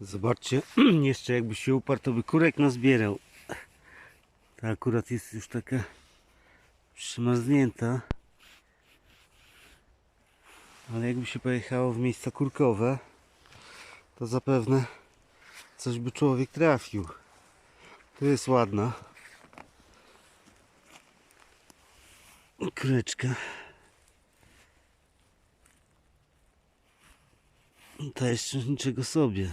Zobaczcie, jeszcze jakby się uparł, to by kurek nazbierał. Ta akurat jest już taka przymarznięta. Ale jakby się pojechało w miejsca kurkowe, to zapewne coś by człowiek trafił. Tu jest ładna. Kureczka. To jeszcze niczego sobie.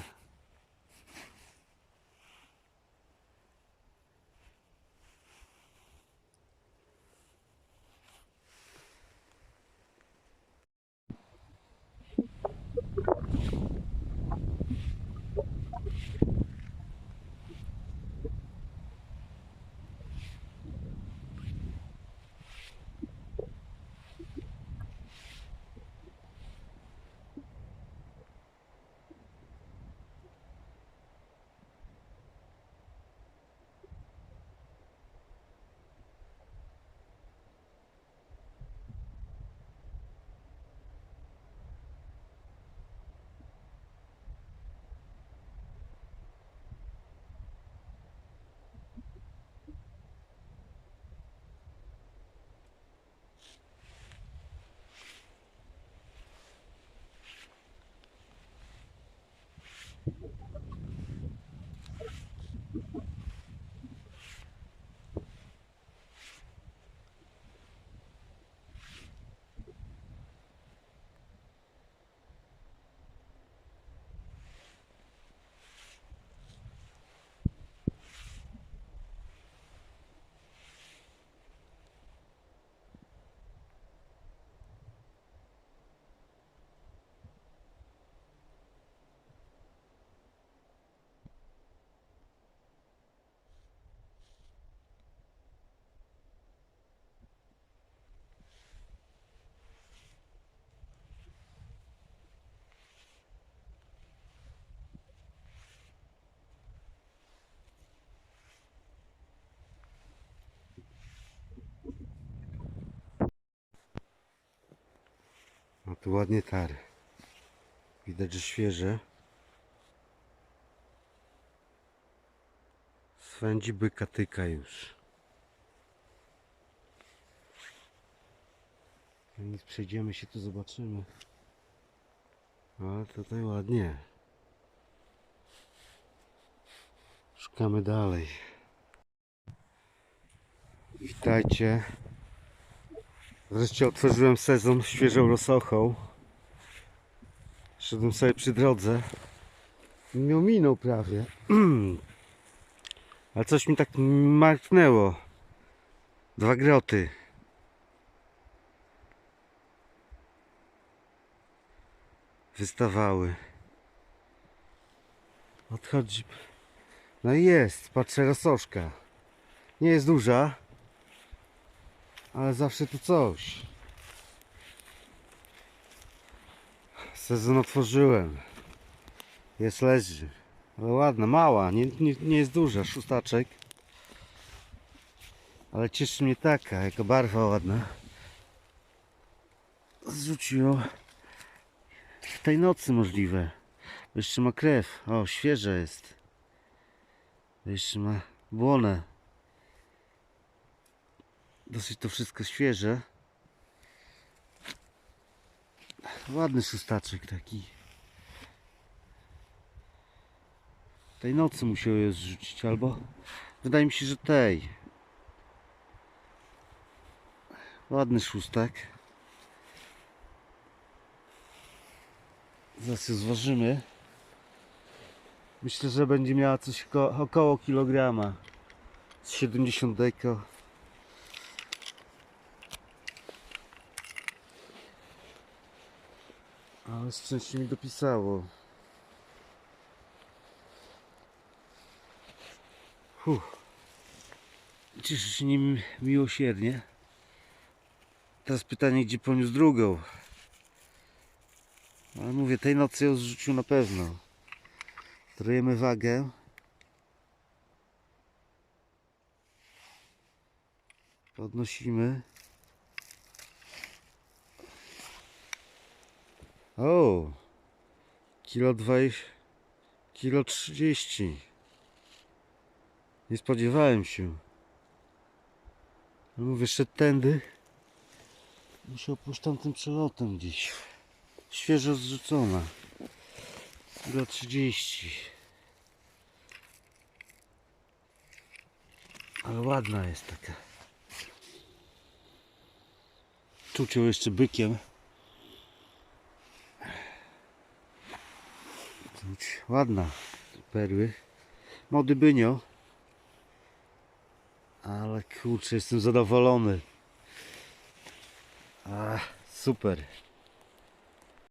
Tu ładnie tary. Widać, że świeże. Swędzi byka tyka już. Więc przejdziemy się tu, zobaczymy. Ale tutaj ładnie. Szukamy dalej. Witajcie. Wreszcie otworzyłem sezon świeżą rosochą. Szedłem sobie przy drodze. Miał minął prawie. Ale coś mi tak marknęło. Dwa groty. Wystawały. Odchodzi. No i jest, patrzę rososzka. Nie jest duża, ale zawsze to coś. Sezon otworzyłem. Jest leży. Ale ładna, mała, nie, nie, nie jest duża, szóstaczek. Ale cieszy mnie taka, jaka barwa ładna. Zrzuciło w tej nocy możliwe. Jeszcze ma krew. O, świeże jest. Jeszcze ma błonę. Dosyć to wszystko świeże. Ładny szóstaczek taki. Tej nocy musiał je zrzucić, albo wydaje mi się, że tej. Ładny szóstak. Zaraz ją zważymy. Myślę, że będzie miała coś ko- około kilograma. Z 70 deko. Ale szczęście mi dopisało. Fuh. Cieszę się nim miłosiernie. Teraz pytanie, gdzie poniósł drugą. Ale mówię, tej nocy ją zrzucił na pewno. Trojemy wagę. Podnosimy. O! Kilo 20, Kilo 30. Nie spodziewałem się. No mówię, szedł tędy. Musiał pójść tamtym przelotem gdzieś. Świeżo zrzucona. Kilo 30. Ale ładna jest taka. Czucią jeszcze bykiem. Ładna. Perły. Młody bynio. Ale kurczę, jestem zadowolony. Super.